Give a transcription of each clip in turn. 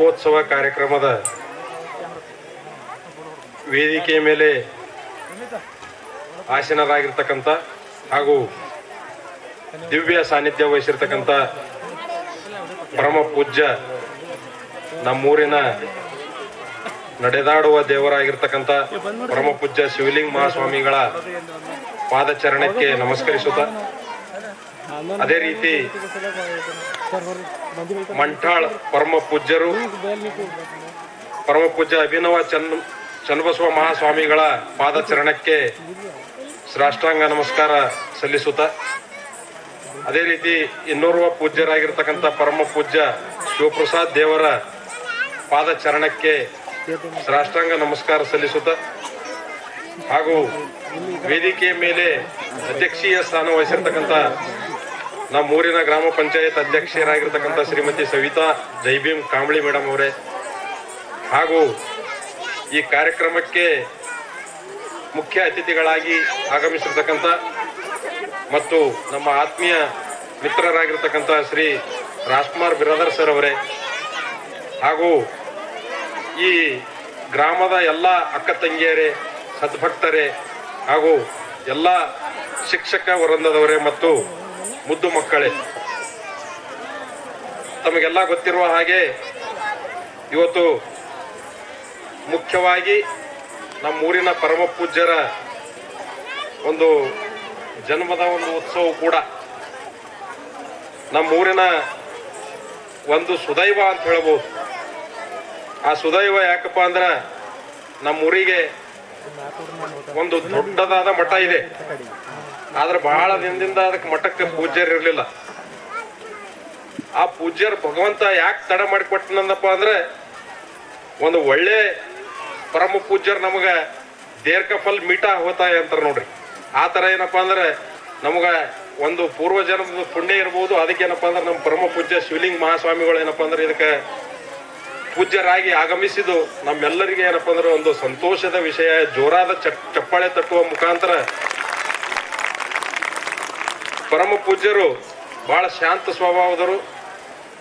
ವಾರ್ಷಿಕೋತ್ಸವ ಕಾರ್ಯಕ್ರಮದ ವೇದಿಕೆಯ ಮೇಲೆ ಆಸೀನರಾಗಿರ್ತಕ್ಕಂಥ ಹಾಗೂ ದಿವ್ಯ ಸಾನ್ನಿಧ್ಯ ವಹಿಸಿರ್ತಕ್ಕಂಥ ಪರಮ ಪೂಜ್ಯ ನಮ್ಮೂರಿನ ನಡೆದಾಡುವ ದೇವರಾಗಿರ್ತಕ್ಕಂಥ ಪರಮ ಪೂಜ್ಯ ಶಿವಲಿಂಗ ಮಹಾಸ್ವಾಮಿಗಳ ಪಾದಚರಣಕ್ಕೆ ನಮಸ್ಕರಿಸುತ್ತಾ ಅದೇ ರೀತಿ ಮಂಠಾಳ್ ಪರಮ ಪೂಜ್ಯರು, ಪರಮ ಪೂಜ್ಯ ಅಭಿನವ ಚನ್ ಚನ್ನಬಸವ ಮಹಾಸ್ವಾಮಿಗಳ ಪಾದಚರಣಕ್ಕೆ ಶ್ರಾಷ್ಟಾಂಗ ನಮಸ್ಕಾರ ಸಲ್ಲಿಸುತ್ತ, ಅದೇ ರೀತಿ ಇನ್ನೋರ್ವ ಪೂಜ್ಯರಾಗಿರ್ತಕ್ಕಂಥ ಪರಮ ಪೂಜ್ಯ ಶಿವಪ್ರಸಾದ್ ದೇವರ ಪಾದಚರಣಕ್ಕೆ ಶ್ರಾಷ್ಟಾಂಗ ನಮಸ್ಕಾರ ಸಲ್ಲಿಸುತ್ತ, ಹಾಗೂ ವೇದಿಕೆಯ ಮೇಲೆ ಅಧ್ಯಕ್ಷೀಯ ಸ್ಥಾನ ವಹಿಸಿರ್ತಕ್ಕಂಥ ನಮ್ಮ ಊರಿನ ಗ್ರಾಮ ಪಂಚಾಯತ್ ಅಧ್ಯಕ್ಷರಾಗಿರ್ತಕ್ಕಂಥ ಶ್ರೀಮತಿ ಸವಿತಾ ಜೈಭೀಮ್ ಕಾಂಬಳಿ ಮೇಡಮ್ ಅವರೇ. ಹಾಗೂ ಈ ಕಾರ್ಯಕ್ರಮಕ್ಕೆ ಮುಖ್ಯ ಅತಿಥಿಗಳಾಗಿ ಆಗಮಿಸಿರ್ತಕ್ಕಂಥ ಮತ್ತು ನಮ್ಮ ಆತ್ಮೀಯ ಮಿತ್ರರಾಗಿರ್ತಕ್ಕಂಥ ಶ್ರೀ ರಾಜ್ಕುಮಾರ್ ಬಿರಾದರ್ ಸರ್ ಅವರೇ. ಹಾಗೂ ಈ ಗ್ರಾಮದ ಎಲ್ಲ ಅಕ್ಕ ತಂಗಿಯರೇ, ಸದ್ಭಕ್ತರೇ ಹಾಗೂ ಎಲ್ಲ ಶಿಕ್ಷಕ ವೃಂದದವರೇ ಮತ್ತು ಮುದ್ದು ಮಕ್ಕಳೇ. ತಮಗೆಲ್ಲ ಗೊತ್ತಿರುವ ಹಾಗೆ ಇವತ್ತು ಮುಖ್ಯವಾಗಿ ನಮ್ಮೂರಿನ ಪರಮ ಪೂಜ್ಯರ ಒಂದು ಜನ್ಮದ ಒಂದು ಉತ್ಸವ ಕೂಡ ನಮ್ಮೂರಿನ ಒಂದು ಸುದೈವ ಅಂತ ಹೇಳ್ಬೋದು. ಆ ಸುದೈವ ಯಾಕಪ್ಪ ಅಂದ್ರೆ ನಮ್ಮೂರಿಗೆ ಒಂದು ದೊಡ್ಡದಾದ ಮಠ ಇದೆ. ಆದ್ರೆ ಬಹಳ ದಿನದಿಂದ ಅದಕ್ಕೆ ಮಠಕ್ಕೆ ಪೂಜ್ಯರು ಇರಲಿಲ್ಲ. ಆ ಪೂಜ್ಯರು ಭಗವಂತ ಯಾಕೆ ತಡ ಮಾಡಿಕೊಟ್ಟನಂದಪ್ಪ ಅಂದ್ರೆ, ಒಂದು ಒಳ್ಳೆ ಪರಮ ಪೂಜ್ಯರು ನಮಗ ದೇರ್ಕ ಫಲ್ ಮೀಟ ಹೋತಾಯ ಅಂತಾರೆ ನೋಡ್ರಿ. ಆ ತರ ಏನಪ್ಪಾ ಅಂದ್ರೆ, ನಮಗ ಒಂದು ಪೂರ್ವ ಜನ್ಮದ ಪುಣ್ಯ ಇರ್ಬೋದು, ಅದಕ್ಕೆ ಏನಪ್ಪಾ ಅಂದ್ರೆ ನಮ್ಮ ಪರಮ ಪೂಜ್ಯ ಶಿವಲಿಂಗ ಮಹಾಸ್ವಾಮಿಗಳು ಏನಪ್ಪಾ ಅಂದ್ರೆ ಇದಕ್ಕೆ ಪೂಜ್ಯರಾಗಿ ಆಗಮಿಸಿದ್ದು ನಮ್ಮೆಲ್ಲರಿಗೆ ಏನಪ್ಪಾ ಅಂದ್ರೆ ಒಂದು ಸಂತೋಷದ ವಿಷಯ, ಜೋರಾದ ಚಪ್ಪಾಳೆ ತಟ್ಟುವ ಮುಖಾಂತರ ಪರಮ ಪೂಜ್ಯರು ಬಹಳ ಶಾಂತ ಸ್ವಭಾವದರು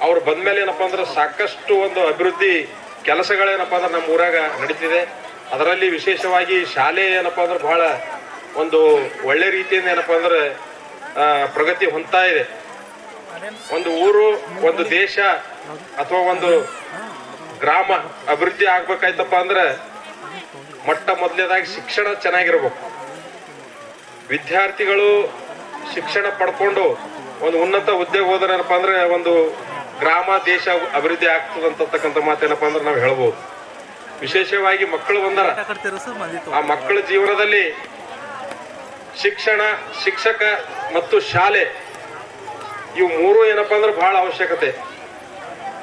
ಅವ್ರು ಬಂದ್ಮೇಲೆ ಏನಪ್ಪ ಅಂದ್ರೆ ಸಾಕಷ್ಟು ಒಂದು ಅಭಿವೃದ್ಧಿ ಕೆಲಸಗಳೇನಪ್ಪ ಅಂದ್ರೆ ನಮ್ಮ ಊರಾಗ ನಡೀತಿದೆ. ಅದರಲ್ಲಿ ವಿಶೇಷವಾಗಿ ಶಾಲೆ ಏನಪ್ಪ ಅಂದ್ರೆ ಬಹಳ ಒಂದು ಒಳ್ಳೆ ರೀತಿಯಿಂದ ಏನಪ್ಪ ಅಂದ್ರೆ ಪ್ರಗತಿ ಹೊಂದ್ತಾ ಇದೆ. ಒಂದು ಊರು, ಒಂದು ದೇಶ ಅಥವಾ ಒಂದು ಗ್ರಾಮ ಅಭಿವೃದ್ಧಿ ಆಗ್ಬೇಕಾಯ್ತಪ್ಪ ಅಂದ್ರೆ ಮೊಟ್ಟ ಮೊದಲನೇದಾಗಿ ಶಿಕ್ಷಣ ಚೆನ್ನಾಗಿರ್ಬೇಕು. ವಿದ್ಯಾರ್ಥಿಗಳು ಶಿಕ್ಷಣ ಪಡ್ಕೊಂಡು ಒಂದು ಉನ್ನತ ಉದ್ಯೋಗ ಹೋದ್ರೇನಪ್ಪ ಅಂದ್ರೆ ಒಂದು ಗ್ರಾಮ, ದೇಶ ಅಭಿವೃದ್ಧಿ ಆಗ್ತದಂತಕ್ಕಂಥ ಮಾತೇನಪ್ಪ ಅಂದ್ರೆ ನಾವು ಹೇಳ್ಬೋದು. ವಿಶೇಷವಾಗಿ ಮಕ್ಕಳು ಬಂದರ. ಆ ಮಕ್ಕಳ ಜೀವನದಲ್ಲಿ ಶಿಕ್ಷಣ, ಶಿಕ್ಷಕ ಮತ್ತು ಶಾಲೆ ಇವು ಮೂರು ಏನಪ್ಪ ಅಂದ್ರೆ ಬಹಳ ಅವಶ್ಯಕತೆ.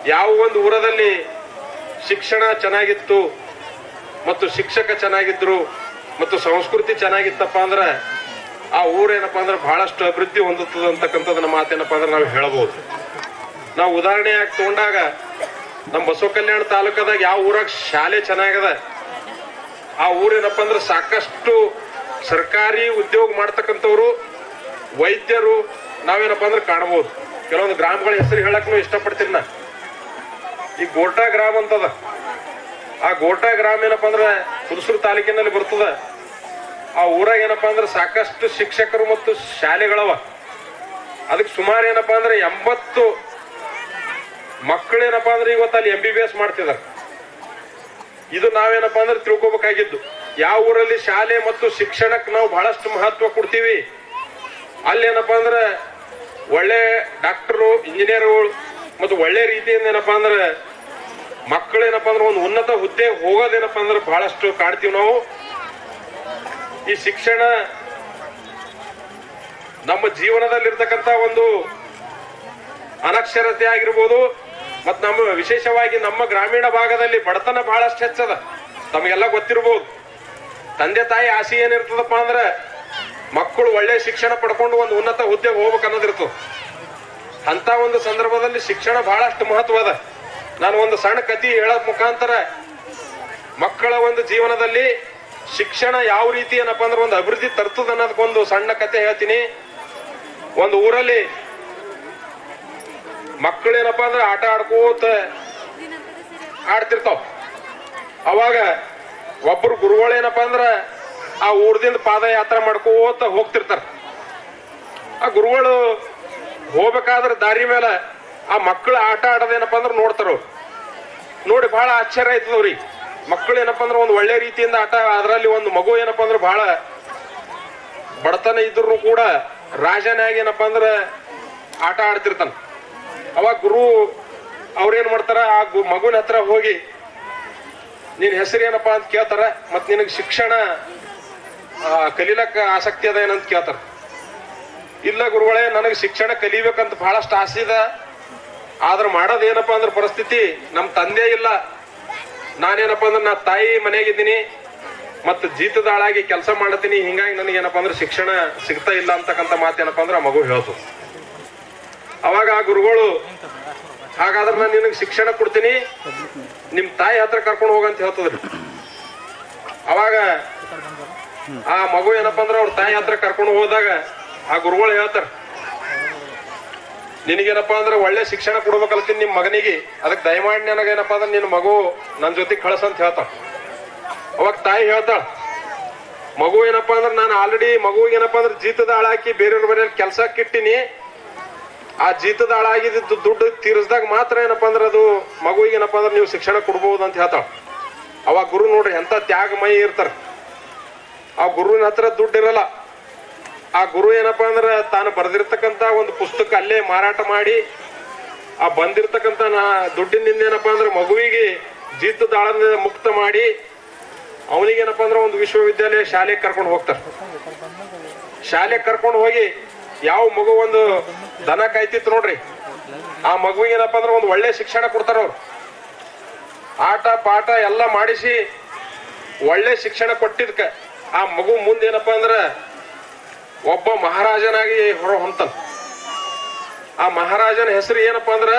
ಯಾವ ಒಂದು ಊರದಲ್ಲಿ ಶಿಕ್ಷಣ ಚೆನ್ನಾಗಿತ್ತು ಮತ್ತು ಶಿಕ್ಷಕ ಚೆನ್ನಾಗಿದ್ರು ಮತ್ತು ಸಂಸ್ಕೃತಿ ಚೆನ್ನಾಗಿತ್ತಪ್ಪ ಅಂದ್ರೆ ಆ ಊರೇನಪ್ಪ ಅಂದ್ರೆ ಬಹಳಷ್ಟು ಅಭಿವೃದ್ಧಿ ಹೊಂದುತ್ತದೆ ಅಂತಕ್ಕಂಥದ್ದನ್ನ ಮಾತೇನಪ್ಪ ಅಂದ್ರೆ ನಾವು ಹೇಳ್ಬೋದು. ನಾವು ಉದಾಹರಣೆಯಾಗಿ ತಗೊಂಡಾಗ ನಮ್ಮ ಬಸವ ಕಲ್ಯಾಣ ತಾಲೂಕದಾಗ ಯಾವ ಊರಾಗ ಶಾಲೆ ಚೆನ್ನಾಗದ? ಆ ಊರೇನಪ್ಪ ಅಂದ್ರೆ ಸಾಕಷ್ಟು ಸರ್ಕಾರಿ ಉದ್ಯೋಗ ಮಾಡ್ತಕ್ಕಂಥವ್ರು, ವೈದ್ಯರು ನಾವೇನಪ್ಪ ಅಂದ್ರೆ ಕಾಣ್ಬೋದು. ಕೆಲವೊಂದು ಗ್ರಾಮಗಳ ಹೆಸರು ಹೇಳಕ್ನು ಇಷ್ಟಪಡ್ತೀನಿ ನಾ. ಈ ಗೋಟಾ ಗ್ರಾಮ ಅಂತದ. ಆ ಗೋಟಾ ಗ್ರಾಮ ಏನಪ್ಪ ಅಂದ್ರೆ ಹುಲಸೂರು ತಾಲೂಕಿನಲ್ಲಿ ಬರ್ತದ. ಆ ಊರಾಗ ಏನಪ್ಪಾ ಅಂದ್ರೆ ಸಾಕಷ್ಟು ಶಿಕ್ಷಕರು ಮತ್ತು ಶಾಲೆಗಳವ. ಅದಕ್ಕೆ ಸುಮಾರು ಏನಪ್ಪಾ ಅಂದ್ರೆ ಎಂಬತ್ತು ಮಕ್ಕಳೇನಪ್ಪಾ ಅಂದ್ರೆ ಇವತ್ತು ಅಲ್ಲಿ ಎಂ ಬಿ ಬಿ ಎಸ್ ಮಾಡ್ತಿದ್ದಾರೆ ಇದು ನಾವೇನಪ್ಪಾ ಅಂದ್ರೆ ತಿಳ್ಕೊಬೇಕಾಗಿದ್ದು. ಯಾವ ಊರಲ್ಲಿ ಶಾಲೆ ಮತ್ತು ಶಿಕ್ಷಣಕ್ಕೆ ನಾವು ಬಹಳಷ್ಟು ಮಹತ್ವ ಕೊಡ್ತೀವಿ. ಅಲ್ಲಿ ಏನಪ್ಪಾ ಅಂದ್ರೆ ಒಳ್ಳೆ ಡಾಕ್ಟರು, ಇಂಜಿನಿಯರ್ಗಳು ಮತ್ತು ಒಳ್ಳೆ ರೀತಿಯಿಂದ ಏನಪ್ಪಾ ಅಂದ್ರೆ ಮಕ್ಕಳೇನಪ್ಪಾ ಅಂದ್ರೆ ಒಂದು ಉನ್ನತ ಹುದ್ದೆ ಹೋಗೋದೇನಪ್ಪಾ ಅಂದ್ರೆ ಬಹಳಷ್ಟು ಕಾಣ್ತೀವಿ ನಾವು. ಈ ಶಿಕ್ಷಣ ನಮ್ಮ ಜೀವನದಲ್ಲಿರ್ತಕ್ಕಂಥ ಒಂದು ಅನಕ್ಷರತೆ ಆಗಿರ್ಬೋದು, ಮತ್ತು ನಮ್ಮ ವಿಶೇಷವಾಗಿ ನಮ್ಮ ಗ್ರಾಮೀಣ ಭಾಗದಲ್ಲಿ ಬಡತನ ಬಹಳಷ್ಟು ಹೆಚ್ಚದ. ತಮಗೆಲ್ಲ ಗೊತ್ತಿರ್ಬೋದು. ತಂದೆ ತಾಯಿ ಆಸೆ ಏನಿರ್ತದಪ್ಪ ಅಂದ್ರೆ, ಮಕ್ಕಳು ಒಳ್ಳೆ ಶಿಕ್ಷಣ ಪಡ್ಕೊಂಡು ಒಂದು ಉನ್ನತ ಹುದ್ದೆ ಹೋಗ್ಬೇಕು ಅನ್ನೋದಿರ್ತದೆ ಅಂತ ಒಂದು ಸಂದರ್ಭದಲ್ಲಿ ಶಿಕ್ಷಣ ಬಹಳಷ್ಟು ಮಹತ್ವ ಅದ ನಾನು ಒಂದು ಸಣ್ಣ ಕತಿ ಹೇಳೋ ಮುಖಾಂತರ ಮಕ್ಕಳ ಒಂದು ಜೀವನದಲ್ಲಿ ಶಿಕ್ಷಣ ಯಾವ ರೀತಿ ಏನಪ್ಪ ಅಂದ್ರೆ ಒಂದು ಅಭಿವೃದ್ಧಿ ತರ್ತದ ಅನ್ನೋದಕ್ಕೊಂದು ಸಣ್ಣ ಕತೆ ಹೇಳ್ತೀನಿ. ಒಂದು ಊರಲ್ಲಿ ಮಕ್ಕಳೇನಪ್ಪ ಅಂದ್ರೆ ಆಟ ಆಡ್ಕೋತ ಆಡ್ತಿರ್ತಾವ. ಅವಾಗ ಒಬ್ಬರು ಗುರುಗಳು ಏನಪ್ಪ ಅಂದ್ರ ಆ ಊರ್ದಿಂದ ಪಾದಯಾತ್ರೆ ಮಾಡ್ಕೋತ ಹೋಗ್ತಿರ್ತಾರ. ಆ ಗುರುಗಳು ಹೋಗ್ಬೇಕಾದ್ರೆ ದಾರಿ ಮೇಲೆ ಆ ಮಕ್ಕಳು ಆಟ ಆಡೋದೇನಪ್ಪ ಅಂದ್ರೆ ನೋಡ್ತಾರ ನೋಡಿ ಬಹಳ ಆಶ್ಚರ್ಯ ಆಯ್ತದ ಅವ್ರಿಗೆ. ಮಕ್ಕಳು ಏನಪ್ಪ ಅಂದ್ರೆ ಒಂದು ಒಳ್ಳೆ ರೀತಿಯಿಂದ ಆಟ, ಅದರಲ್ಲಿ ಒಂದು ಮಗು ಏನಪ್ಪ ಅಂದ್ರೆ ಬಹಳ ಬಡತನ ಇದ್ರು ಕೂಡ ರಾಜನಾಗಿ ಏನಪ್ಪ ಅಂದ್ರೆ ಆಟ ಆಡ್ತಿರ್ತಾನ. ಅವಾಗ ಗುರು ಅವ್ರೇನ್ ಮಾಡ್ತಾರ, ಆ ಮಗುನ ಹತ್ರ ಹೋಗಿ, ನಿನ್ ಹೆಸರು ಏನಪ್ಪಾ? ಅಂತ ಕೇಳ್ತಾರ. ಮತ್ ನಿನಗೆ ಶಿಕ್ಷಣ ಕಲೀಲಕ್ಕ ಆಸಕ್ತಿ ಅದ ಏನಂತ ಕೇಳ್ತಾರ. ಇಲ್ಲ ಗುರುಗಳೇ, ನನಗೆ ಶಿಕ್ಷಣ ಕಲಿಬೇಕಂತ ಬಹಳಷ್ಟು ಆಸೆ ಇದೆ. ಆದ್ರೆ ಮಾಡೋದೇನಪ್ಪ ಅಂದ್ರೆ ಪರಿಸ್ಥಿತಿ ನಮ್ಮ ತಂದೆ ಇಲ್ಲ. ನಾನೇನಪ್ಪ ಅಂದ್ರೆ, ನಾ ತಾಯಿ ಮನೆಗಿದ್ದೀನಿ ಮತ್ತು ಜೀತದಾಳಾಗಿ ಕೆಲಸ ಮಾಡತೀನಿ, ಹಿಂಗಾಗಿ ನನಗೆ ಏನಪ್ಪ ಅಂದ್ರೆ ಶಿಕ್ಷಣ ಸಿಗ್ತಾ ಇಲ್ಲ ಅಂತಕ್ಕಂಥ ಮಾತೇನಪ್ಪ ಅಂದ್ರೆ ಆ ಮಗು ಹೇಳ್ತು. ಅವಾಗ ಆ ಗುರುಗಳು, ಹಾಗಾದ್ರೆ ನಾನು ನಿನಗೆ ಶಿಕ್ಷಣ ಕೊಡ್ತೀನಿ ನಿಮ್ಮ ತಾಯಿ ಹತ್ರ ಕರ್ಕೊಂಡು ಹೋಗಂತ ಹೇಳ್ತದ್ರಿ. ಅವಾಗ ಆ ಮಗು ಏನಪ್ಪ ಅಂದ್ರೆ ಅವ್ರ ತಾಯಿ ಹತ್ರ ಕರ್ಕೊಂಡು ಹೋದಾಗ ಆ ಗುರುಗಳು ಹೇಳ್ತಾರ ನಿನಗೇನಪ್ಪಾ ಅಂದ್ರೆ ಒಳ್ಳೆ ಶಿಕ್ಷಣ ಕೊಡ್ಬೇಕಲ್ತೀನಿ ನಿಮ್ ಮಗನಿಗೆ. ಅದಕ್ಕೆ ದಯಮಾಡಿ ನನಗೇನಪ್ಪಾ ಅಂದ್ರೆ ನಿನ್ನ ಮಗು ನನ್ ಜೊತೆ ಕಳ್ಸಂತ ಹೇಳ್ತಾಳ ಅವಾಗ ತಾಯಿ ಹೇಳ್ತಾಳ ಮಗು ಏನಪ್ಪ ಅಂದ್ರೆ ನಾನು ಆಲ್ರೆಡಿ ಮಗುವಿಗೆ ಏನಪ್ಪಾ ಅಂದ್ರೆ ಜೀತದ ಹಾಳಾಕಿ ಬೇರೆಯವ್ರ ಮನೆಯಲ್ಲಿ ಕೆಲಸ ಕಿಟ್ಟಿನಿ. ಆ ಜೀತದ ಹಾಳಾಗಿದ್ದು ದುಡ್ಡು ತೀರಿಸಿದಾಗ ಮಾತ್ರ ಏನಪ್ಪಾ ಅಂದ್ರೆ ಅದು ಮಗುವಿಗೆ ಏನಪ್ಪಾ ಅಂದ್ರೆ ನೀವು ಶಿಕ್ಷಣ ಕೊಡ್ಬೋದು ಅಂತ ಹೇಳ್ತಾಳ ಅವಾಗ ಗುರು ನೋಡ್ರಿ ಎಂತ ತ್ಯಾಗಮಯಿ ಇರ್ತಾರ. ಆ ಗುರುವಿನ ಹತ್ರ ದುಡ್ಡು ಇರಲ್ಲ ಆ ಗುರು ಏನಪ್ಪಾ ಅಂದ್ರೆ ತಾನು ಬರೆದಿರ್ತಕ್ಕಂತ ಒಂದು ಪುಸ್ತಕ ಅಲ್ಲೇ ಮಾರಾಟ ಮಾಡಿ, ಆ ಬಂದಿರ್ತಕ್ಕಂತ ನಾ ದುಡ್ಡಿನಿಂದ ಏನಪ್ಪಾ ಅಂದ್ರೆ ಮಗುವಿಗೆ ದಾಳದಿಂದ ಮುಕ್ತ ಮಾಡಿ, ಅವನಿಗೆ ಏನಪ್ಪಾ ಅಂದ್ರೆ ಒಂದು ವಿಶ್ವವಿದ್ಯಾಲಯ ಶಾಲೆಗೆ ಕರ್ಕೊಂಡು ಹೋಗ್ತಾರೆ. ಶಾಲೆಗೆ ಕರ್ಕೊಂಡು ಹೋಗಿ ಯಾವ ಮಗು ಒಂದು ದನ ಕಾಯ್ತಿತ್ತು ನೋಡ್ರಿ, ಆ ಮಗುವಿಗೆ ಏನಪ್ಪಾ ಅಂದ್ರೆ ಒಂದು ಒಳ್ಳೆ ಶಿಕ್ಷಣ ಕೊಡ್ತಾರ ಅವ್ರು. ಆಟ, ಪಾಠ ಎಲ್ಲ ಮಾಡಿಸಿ ಒಳ್ಳೆ ಶಿಕ್ಷಣ ಕೊಟ್ಟಿದ್ಕ. ಆ ಮಗು ಮುಂದೆ ಅಂದ್ರೆ ಅಂದ್ರ ಒಬ್ಬ ಮಹಾರಾಜನಾಗಿ ಹೊರ ಹೊಂತನ್ ಆ ಮಹಾರಾಜನ ಹೆಸರು ಏನಪ್ಪ ಅಂದ್ರೆ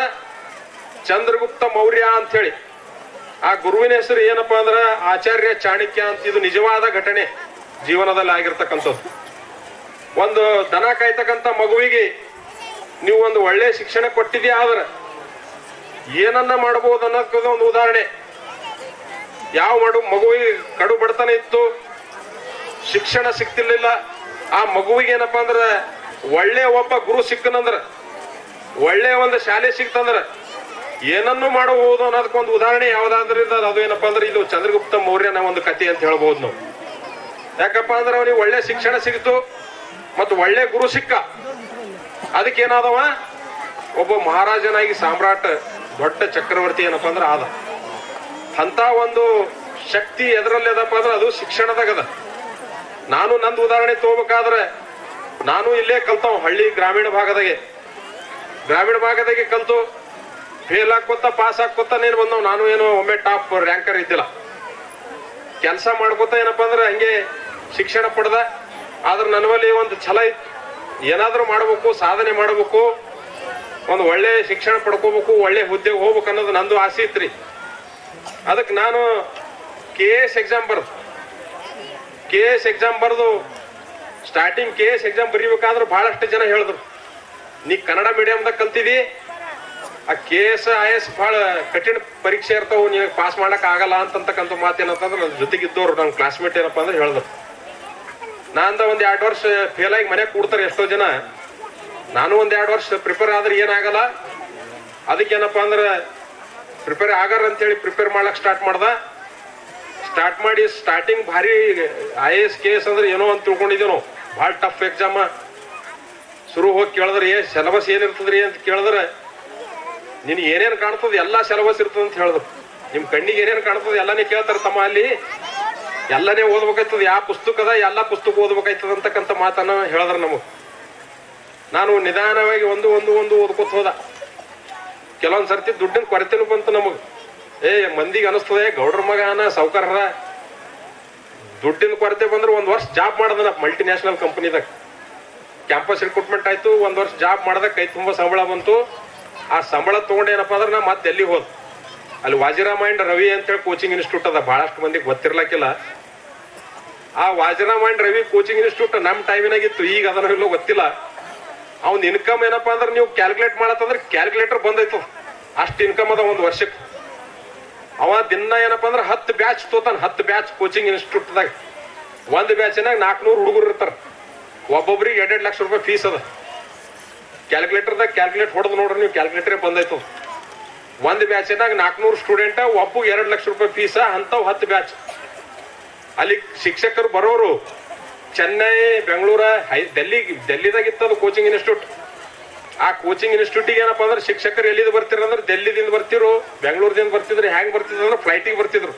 ಚಂದ್ರಗುಪ್ತ ಮೌರ್ಯ ಅಂತ ಹೇಳಿ ಆ ಗುರುವಿನ ಹೆಸರು ಏನಪ್ಪ ಅಂದ್ರೆ ಆಚಾರ್ಯ ಚಾಣಕ್ಯ ಅಂತ ಇದು ನಿಜವಾದ ಘಟನೆ ಜೀವನದಲ್ಲಿ ಆಗಿರ್ತಕ್ಕಂಥದ್ದು. ಒಂದು ದನ ಕಾಯ್ತಕ್ಕಂಥ ಮಗುವಿಗೆ ನೀವು ಒಂದು ಒಳ್ಳೆ ಶಿಕ್ಷಣ ಕೊಟ್ಟಿದ್ಯಾ ಆದ್ರೆ ಏನನ್ನ ಮಾಡಬಹುದು ಅನ್ನೋದಕ್ಕೆ ಒಂದು ಉದಾಹರಣೆ. ಯಾವ ಮಾಡು ಮಗುವಿಗೆ ಕಡು ಬಡತನ ಇತ್ತು, ಶಿಕ್ಷಣ ಸಿಗ್ತಿರ್ಲಿಲ್ಲ ಆ ಮಗುವಿಗೆ ಏನಪ್ಪಾ ಅಂದ್ರ ಒಳ್ಳೆ ಒಬ್ಬ ಗುರು ಸಿಕ್ಕನಂದ್ರ, ಒಳ್ಳೆ ಒಂದು ಶಾಲೆ ಸಿಕ್ತಂದ್ರ ಏನನ್ನು ಮಾಡಬಹುದು ಅನ್ನೋದಕ್ಕೊಂದು ಉದಾಹರಣೆ ಯಾವ್ದಾದ್ರಿಂದ ಅದು ಏನಪ್ಪಾ ಅಂದ್ರೆ ಇದು ಚಂದ್ರಗುಪ್ತ ಮೌರ್ಯನ ಒಂದು ಕತೆ ಅಂತ ಹೇಳ್ಬೋದು ನಾವು. ಯಾಕಪ್ಪ ಅಂದ್ರೆ ಅವನಿಗೆ ಒಳ್ಳೆ ಶಿಕ್ಷಣ ಸಿಕ್ತು ಮತ್ತು ಒಳ್ಳೆ ಗುರು ಸಿಕ್ಕ. ಅದಕ್ಕೆ ಏನಾದವ ಒಬ್ಬ ಮಹಾರಾಜನಾಗಿ ಸಾಮ್ರಾಟ್ ದೊಡ್ಡ ಚಕ್ರವರ್ತಿ ಏನಪ್ಪ ಅಂದ್ರೆ ಆದ. ಅಂತ ಒಂದು ಶಕ್ತಿ ಎದರಲ್ಲಿ ಅದಪ್ಪ ಅಂದ್ರೆ ಅದು ಶಿಕ್ಷಣದಾಗದ. ನಾನು ನಂದು ಉದಾಹರಣೆ ತಗೋಬೇಕಾದ್ರೆ ನಾನು ಇಲ್ಲೇ ಕಲ್ತಾವ್ ಹಳ್ಳಿ ಗ್ರಾಮೀಣ ಭಾಗದಾಗೆ. ಗ್ರಾಮೀಣ ಭಾಗದಾಗೆ ಕಲ್ತು ಫೇಲ್ ಹಾಕೋತ ಪಾಸ್ ಹಾಕೋತ ನೀನು ಬಂದವ್. ನಾನು ಏನು ಒಮ್ಮೆ ಟಾಪ್ ರ್ಯಾಂಕರ್ ಇದ್ದಿಲ್ಲ. ಕೆಲಸ ಮಾಡ್ಕೋತ ಏನಪ್ಪ ಅಂದ್ರೆ ಹಂಗೆ ಶಿಕ್ಷಣ ಪಡೆದ. ಆದ್ರೆ ನನ್ನಲ್ಲಿ ಒಂದು ಛಲ ಇತ್ತು. ಏನಾದ್ರೂ ಮಾಡಬೇಕು, ಸಾಧನೆ ಮಾಡಬೇಕು, ಒಂದು ಒಳ್ಳೆ ಶಿಕ್ಷಣ ಪಡ್ಕೋಬೇಕು, ಒಳ್ಳೆ ಹುದ್ದೆಗೆ ಹೋಗ್ಬೇಕು ಅನ್ನೋದು ನಂದು ಆಸೆ ಇತ್ರಿ. ಅದಕ್ಕೆ ನಾನು ಕೆ ಎಸ್ ಎಕ್ಸಾಮ್ ಬರ್ದು ಕೆ ಎಸ್ ಎಕ್ಸಾಮ್ ಬರೆದು ಸ್ಟಾರ್ಟಿಂಗ್ ಕೆ ಎಸ್ ಎಕ್ಸಾಮ್ ಬರೀಬೇಕಾದ್ರೆ ಬಹಳಷ್ಟು ಜನ ಹೇಳಿದ್ರು. ನೀ ಕನ್ನಡ ಮೀಡಿಯಮ್ದಾಗ ಕಲ್ತಿದಿ? ಆ ಕೆ ಎಸ್ ಐ ಎಸ್ ಭಾಳ ಕಠಿಣ ಪರೀಕ್ಷೆ ಇರ್ತಾವ ನೀವು ಪಾಸ್ ಮಾಡಕ್ ಆಗಲ್ಲ ಅಂತಕ್ಕಂಥ ಮಾತೇನಂತಂದ್ರೆ ನನ್ನ ಜೊತೆಗಿದ್ದವ್ರು ನನ್ನ ಕ್ಲಾಸ್ಮೇಟ್ ಏನಪ್ಪ ಅಂದ್ರೆ ಹೇಳಿದ್ರು. ನಾಂದ ಒಂದು ಎರಡು ವರ್ಷ ಫೇಲ್ ಆಗಿ ಮನೆ ಕೂಡ್ತಾರೆ ಎಷ್ಟೋ ಜನ. ನಾನು ಒಂದು ಎರಡು ವರ್ಷ ಪ್ರಿಪೇರ್ ಆದ್ರೆ ಏನಾಗಲ್ಲ. ಅದಕ್ಕೇನಪ್ಪಾ ಅಂದ್ರೆ ಪ್ರಿಪೇರ್ ಆಗಾರ ಅಂತೇಳಿ ಪ್ರಿಪೇರ್ ಮಾಡ್ಲಕ್ ಸ್ಟಾರ್ಟ್ ಮಾಡ್ದ. ಸ್ಟಾರ್ಟ್ ಮಾಡಿ ಸ್ಟಾರ್ಟಿಂಗ್ ಭಾರಿ ಐ ಎಸ್ ಕೆ ಎಸ್ ಅಂದ್ರೆ ಏನೋ ಅಂತ ತಿಳ್ಕೊಂಡಿದ್ದೀವಿ ನಾವು. ಭಾಳ ಟಫ್ ಎಕ್ಸಾಮ ಶುರು ಹೋಗಿ ಕೇಳಿದ್ರೆ, ಏ ಸಿಲೆಬಸ್ ಏನಿರ್ತದ್ರಿ? ಅಂತ ಕೇಳಿದ್ರೆ, ನಿನ್ ಏನೇನು ಕಾಣ್ತದೆ? ಎಲ್ಲಾ ಸಿಲೆಬಸ್ ಇರ್ತದೆ ಅಂತ ಹೇಳಿದ್ರು. ನಿಮ್ ಕಣ್ಣಿಗೆ ಏನೇನು ಕಾಣ್ತದೆ? ಎಲ್ಲನೇ ಕೇಳ್ತಾರೆ ತಮ್ಮ ಅಲ್ಲಿ. ಎಲ್ಲನೇ ಓದ್ಬೇಕಾಯ್ತದ. ಯಾವ ಪುಸ್ತಕ ಅದ, ಎಲ್ಲಾ ಪುಸ್ತಕ ಓದ್ಬೇಕಾಯ್ತದ ಅಂತಕ್ಕಂಥ ಮಾತನ್ನ ಹೇಳಿದ್ರು ನಮಗೆ. ನಾನು ನಿಧಾನವಾಗಿ ಒಂದು ಒಂದು ಒಂದು ಓದ್ಕೊತ ಹೋದ. ಕೆಲವೊಂದ್ಸರ್ತಿ ದುಡ್ಡಿನ ಕೊರತೆನೂ ಬಂತು ನಮಗ್. ಏ, ಮಂದಿಗೆ ಅನಿಸ್ತದೆ, ಗೌಡ್ರ ಮಗನ ಸಾವುಕಾರರ. ದುಡ್ಡಿನ ಕೊರತೆ ಬಂದ್ರೆ ಒಂದ್ ವರ್ಷ ಜಾಬ್ ಮಾಡದನ ಮಲ್ಟಿನ್ಯಾಷನಲ್ ಕಂಪನಿದಾಗ ಕ್ಯಾಂಪಸ್ ರಿಕ್ರೂಟ್ಮೆಂಟ್ ಆಯ್ತು, ಒಂದ್ ವರ್ಷ ಜಾಬ್ ಮಾಡ್ದಾಗ ಕೈ ತುಂಬಾ ಸಂಬಳ ಬಂತು. ಆ ಸಂಬಳ ತಗೊಂಡ ಏನಪ್ಪಾ ಅಂದ್ರೆ ನಾ ಮತ್ತೆ ಎಲ್ಲಿ ಹೋದ್? ಅಲ್ಲಿ ವಾಜಿರಾಮಾಯಣ್ ರವಿ ಅಂತೇಳಿ ಕೋಚಿಂಗ್ ಇನ್ಸ್ಟಿಟ್ಯೂಟ್ ಅದ ಬಹಳಷ್ಟು ಮಂದಿಗೆ ಗೊತ್ತಿರ್ಲಕ್ಕಿಲ್ಲ. ಆ ವಾಜಿರಾಮಾಯಣ್ ರವಿ ಕೋಚಿಂಗ್ ಇನ್ಸ್ಟಿಟ್ಯೂಟ್ ನಮ್ ಟೈಮಿನಾಗಿತ್ತು ಈಗ ಅದನ್ನ ಇಲ್ಲೋ ಗೊತ್ತಿಲ್ಲ. ಅವ್ನ ಇನ್ಕಮ್ ಏನಪ್ಪಾ ಅಂದ್ರೆ ನೀವು ಕ್ಯಾಲ್ಕುಲೇಟ್ ಮಾಡತ್ತಂದ್ರೆ ಕ್ಯಾಲ್ಕುಲೇಟರ್ ಬಂದೈತು ಅಷ್ಟು ಇನ್ಕಮ್ ಅದ ಒಂದು ವರ್ಷಕ್ಕೆ ಅವ ದಿನ ಏನಪ್ಪ ಅಂದ್ರೆ ಹತ್ತು ಬ್ಯಾಚ್ ತೋತಾನ, ಹತ್ತು ಬ್ಯಾಚ್ ಕೋಚಿಂಗ್ ಇನ್ಸ್ಟಿಟ್ಯೂಟ್ದಾಗ ಒಂದು ಬ್ಯಾಚಿನಾಗ ನಾಲ್ಕುನೂರು ಹುಡುಗರು ಇರ್ತಾರೆ. ಒಬ್ಬೊಬ್ರಿಗೆ ಎರಡೆರಡು ಲಕ್ಷ ರೂಪಾಯಿ ಫೀಸ್ ಅದ. ಕ್ಯಾಲ್ಕುಲೇಟರ್ದಾಗ ಕ್ಯಾಲ್ಕುಲೇಟ್ ಹೊಡೆದು ನೋಡ್ರಿ ನೀವು ಕ್ಯಾಲ್ಕುಲೇಟರ್ ಬಂದಾಯ್ತು ಒಂದು ಬ್ಯಾಚಿನಾಗ ನಾಲ್ಕುನೂರು ಸ್ಟೂಡೆಂಟ್ ಒಬ್ಬ ಎರಡು ಲಕ್ಷ ರೂಪಾಯಿ ಫೀಸ ಅಂಥವು ಹತ್ತು ಬ್ಯಾಚ್ ಅಲ್ಲಿ ಶಿಕ್ಷಕರು ಬರೋರು, ಚೆನ್ನೈ, ಬೆಂಗಳೂರ, ಹೈ ಡೆಲ್ಲಿ ಡೆಲ್ಲಿದಾಗ ಇತ್ತದು ಕೋಚಿಂಗ್ ಇನ್ಸ್ಟಿಟ್ಯೂಟ್ ಆ ಕೋಚಿಂಗ್ ಇನ್ಸ್ಟಿಟ್ಯೂಟ್ ಏನಪ್ಪ ಅಂದ್ರೆ ಶಿಕ್ಷಕರು ಎಲ್ಲಿಂದ ಬರ್ತಿರಂದ್ರೆ ಡೆಲ್ಲಿದಿಂದ ಬರ್ತಿರು, ಬೆಂಗಳೂರದಿಂದ ಬರ್ತಿದ್ರು, ಹ್ಯಾಂಗ್ ಬರ್ತಿದ್ರು ಅಂದ್ರೆ ಫ್ಲೈಟಿಗೆ ಬರ್ತಿದ್ರು.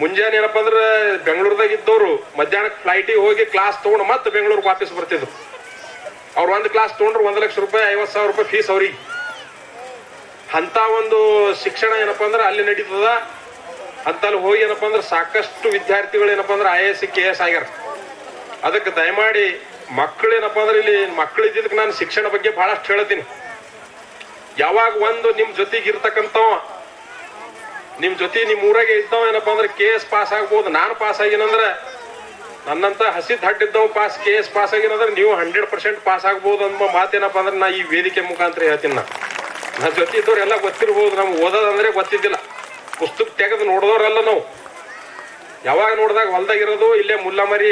ಮುಂಜಾನೆ ಏನಪ್ಪ ಅಂದ್ರೆ ಬೆಂಗಳೂರದಾಗ ಇದ್ದವರು ಮಧ್ಯಾಹ್ನಕ್ಕೆ ಫ್ಲೈಟಿಗೆ ಹೋಗಿ ಕ್ಲಾಸ್ ತಗೊಂಡು ಮತ್ತೆ ಬೆಂಗಳೂರಿಗೆ ವಾಪಸ್ ಬರ್ತಿದ್ರು. ಅವ್ರು ಒಂದು ಕ್ಲಾಸ್ ತಗೊಂಡ್ರು ಒಂದು ಲಕ್ಷ ರೂಪಾಯಿ, ಐವತ್ತು ಸಾವಿರ ರೂಪಾಯಿ ಫೀಸ್ ಅವ್ರಿಗೆ. ಅಂತ ಒಂದು ಶಿಕ್ಷಣ ಏನಪ್ಪ ಅಂದ್ರೆ ಅಲ್ಲಿ ನಡೀತದ. ಅಂತ ಅಲ್ಲಿ ಹೋಗಿ ಏನಪ್ಪ ಅಂದ್ರೆ ಸಾಕಷ್ಟು ವಿದ್ಯಾರ್ಥಿಗಳು ಏನಪ್ಪ ಅಂದ್ರೆ ಐ ಎಸ್ ಕೆ ಎಸ್ ಆಗ್ಯಾರ. ಅದಕ್ಕೆ ದಯಮಾಡಿ ಮಕ್ಕಳು ಏನಪ್ಪ ಅಂದ್ರೆ ಇಲ್ಲಿ ಮಕ್ಕಳಿದ್ದಕ್ಕೆ ನಾನು ಶಿಕ್ಷಣ ಬಗ್ಗೆ ಬಹಳಷ್ಟು ಹೇಳ್ತೀನಿ ಯಾವಾಗ ಒಂದು ನಿಮ್ ಜೊತೆಗೆ ಇರ್ತಕ್ಕಂಥ ನಿಮ್ ಜೊತೆ ನಿಮ್ ಊರಾಗೆ ಇದ್ದವ ಏನಪ್ಪ ಅಂದ್ರೆ ಕೆ ಎಸ್ ಪಾಸ್ ಆಗ್ಬೋದು. ನಾನು ಪಾಸ್ ಆಗಿನಂದ್ರೆ ನನ್ನಂತ ಹಸಿ ದಡ್ಡ ಇದ್ದವ ಪಾಸ್ ಕೆ ಎಸ್ ಪಾಸ್ ಆಗಿನಂದ್ರೆ ನೀವು ಹಂಡ್ರೆಡ್ ಪರ್ಸೆಂಟ್ ಪಾಸ್ ಆಗ್ಬೋದು ಅನ್ನೋ ಮಾತೇನಪ್ಪ ಅಂದ್ರೆ ನಾ ಈ ವೇದಿಕೆ ಮುಖಾಂತರ ಹೇಳ್ತೀನಿ ನಾ ನನ್ನ ಜೊತೆ ಇದ್ದವ್ರೆಲ್ಲ ಗೊತ್ತಿರ್ಬೋದು, ನಮ್ಗೆ ಓದೋದಂದ್ರೆ ಗೊತ್ತಿದ್ದಿಲ್ಲ. ಪುಸ್ತಕ ತೆಗೆದು ನೋಡಿದವ್ರಲ್ಲ ನಾವು. ಯಾವಾಗ ನೋಡಿದಾಗ ಹೊಲ್ದಾಗಿರೋದು, ಇಲ್ಲೇ ಮುಲ್ಲಮರಿ